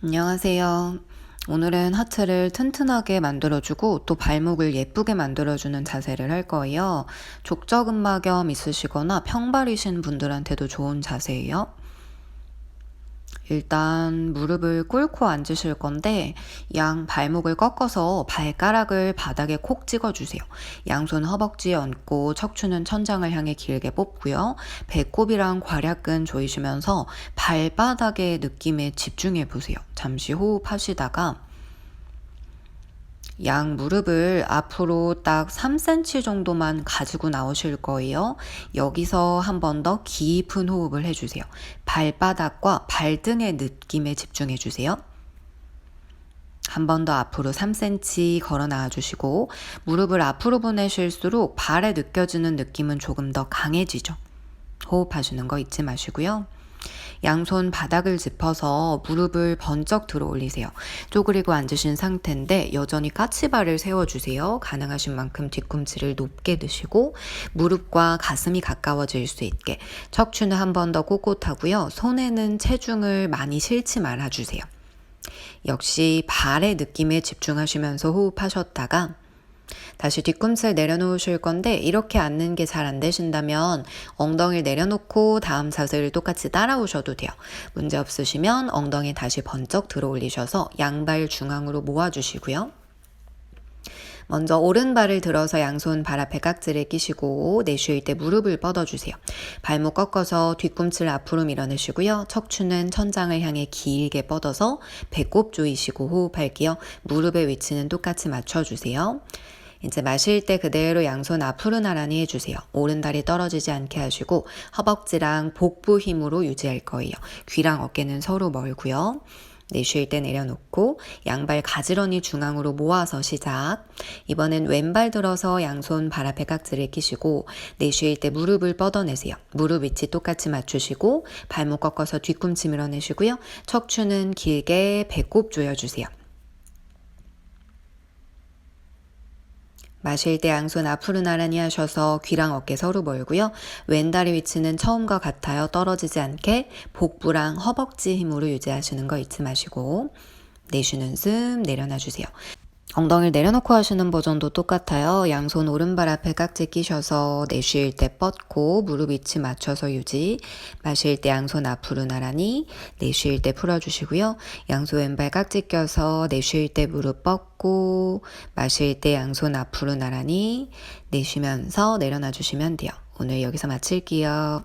안녕하세요. 오늘은 하체를 튼튼하게 만들어주고 또 발목을 예쁘게 만들어주는 자세를 할 거예요. 족저근막염 있으시거나 평발이신 분들한테도 좋은 자세예요. 일단 무릎을 꿇고 앉으실 건데 양 발목을 꺾어서 발가락을 바닥에 콕 찍어주세요. 양손 허벅지에 얹고 척추는 천장을 향해 길게 뽑고요. 배꼽이랑 괄약근 조이시면서 발바닥의 느낌에 집중해 보세요. 잠시 호흡하시다가 양 무릎을 앞으로 딱 3cm 정도만 가지고 나오실 거예요. 여기서 한 번 더 깊은 호흡을 해주세요. 발바닥과 발등의 느낌에 집중해 주세요. 한 번 더 앞으로 3cm 걸어 나와 주시고 무릎을 앞으로 보내실수록 발에 느껴지는 느낌은 조금 더 강해지죠. 호흡하시는 거 잊지 마시고요. 양손 바닥을 짚어서 무릎을 번쩍 들어 올리세요. 쪼그리고 앉으신 상태인데 여전히 까치발을 세워주세요. 가능하신 만큼 뒤꿈치를 높게 드시고 무릎과 가슴이 가까워질 수 있게 척추는 한 번 더 꼿꼿하고요. 손에는 체중을 많이 실지 말아주세요. 역시 발의 느낌에 집중하시면서 호흡하셨다가 다시 뒤꿈치를 내려놓으실 건데 이렇게 앉는 게 잘 안 되신다면 엉덩이를 내려놓고 다음 자세를 똑같이 따라오셔도 돼요. 문제 없으시면 엉덩이 다시 번쩍 들어 올리셔서 양발 중앙으로 모아주시고요. 먼저 오른발을 들어서 양손 발 앞에 깍지를 끼시고 내쉴 때 무릎을 뻗어주세요. 발목 꺾어서 뒤꿈치를 앞으로 밀어내시고요. 척추는 천장을 향해 길게 뻗어서 배꼽 조이시고 호흡할게요. 무릎의 위치는 똑같이 맞춰주세요. 이제 마실 때 그대로 양손 앞으로 나란히 해주세요. 오른다리 떨어지지 않게 하시고 허벅지랑 복부 힘으로 유지할 거예요. 귀랑 어깨는 서로 멀고요. 내쉴 때 내려놓고 양발 가지런히 중앙으로 모아서 시작. 이번엔 왼발 들어서 양손 발 앞에 깍지를 끼시고 내쉴 때 무릎을 뻗어내세요. 무릎 위치 똑같이 맞추시고 발목 꺾어서 뒤꿈치 밀어내시고요. 척추는 길게 배꼽 조여주세요. 마실 때 양손 앞으로 나란히 하셔서 귀랑 어깨 서로 멀고요. 왼다리 위치는 처음과 같아요. 떨어지지 않게 복부랑 허벅지 힘으로 유지하시는 거 잊지 마시고 내쉬는 숨 내려놔 주세요. 엉덩이를 내려놓고 하시는 버전도 똑같아요. 양손 오른발 앞에 깍지 끼셔서 내쉴 때 뻗고 무릎 위치 맞춰서 유지. 마실 때 양손 앞으로 나란히 내쉴 때 풀어주시고요. 양손 왼발 깍지 껴서 내쉴 때 무릎 뻗고 마실 때 양손 앞으로 나란히 내쉬면서 내려놔 주시면 돼요. 오늘 여기서 마칠게요.